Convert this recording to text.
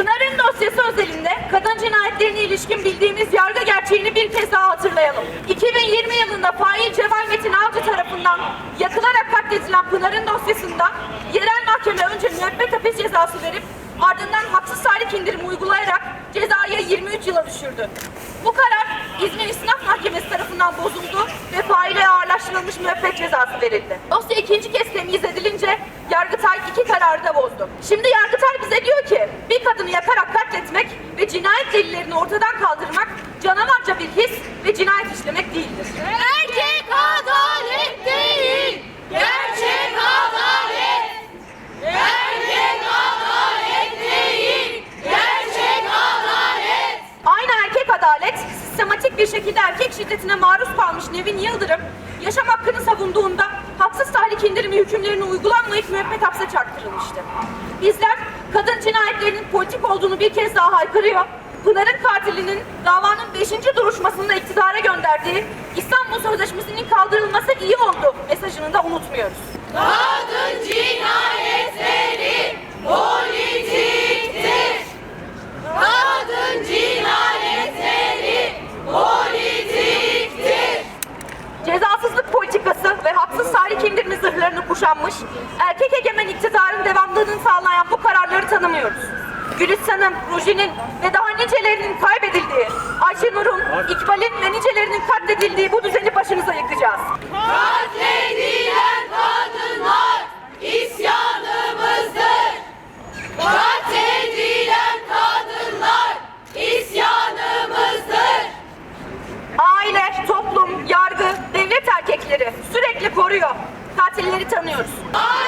Pınar'ın dosyası özelinde kadın cinayetlerine ilişkin bildiğimiz yargı gerçeğini bir kez daha hatırlayalım. 2020 yılında fail Cemal Metin Avcı tarafından yakılarak katledilen Pınar'ın dosyasında yerel mahkeme önce müebbet hapis cezası verip ardından haksız tahrik indirimi uygulayarak cezayı 23 yıla düşürdü. Bu karar İzmir İstinaf Mahkemesi tarafından bozuldu ve faile ağırlaştırılmış müebbet cezası verildi. Dosya ikinci kez temyiz edilince Yargıtay iki kararı da bozdu. Şimdi yakarak katletmek ve cinayet delillerini ortadan kaldırmak canavarca bir his ve cinayet işlemek değildir. Erkek adalet değil, gerçek adalet. Erkek adalet değil, gerçek adalet. Aynı erkek adalet sistematik bir şekilde erkek şiddetine maruz kalmış Nevin Yıldırım yaşam hakkını savunduğunda haksız tahrik indirimi hükümlerine uygulanmayıp müebbet hapse çarptırılmıştı. Bizler kadın cinayetlerinin politik olduğunu bir kez daha haykırıyor. Pınar'ın katilinin davanın 5. duruşmasında iktidara gönderdiği İstanbul Sözleşmesi'nin kaldırılması iyi oldu mesajını da unutmuyoruz. Kadın cinayetleri kuşanmış, erkek egemen iktidarın devamlılığını sağlayan bu kararları tanımıyoruz. Gülistan'ın, Ruji'nin ve daha nicelerinin kaybedildiği, Ayşenur'un, İkbal'in ve nicelerinin katledildiği bu düzeni başınıza yıkacağız. Katledilen kadınlar isyanımızdır. Katledilen kadınlar isyanımızdır. Aile, toplum, yargı, devlet erkekleri sürekli koruyor. Katilleri tanıyoruz. Aile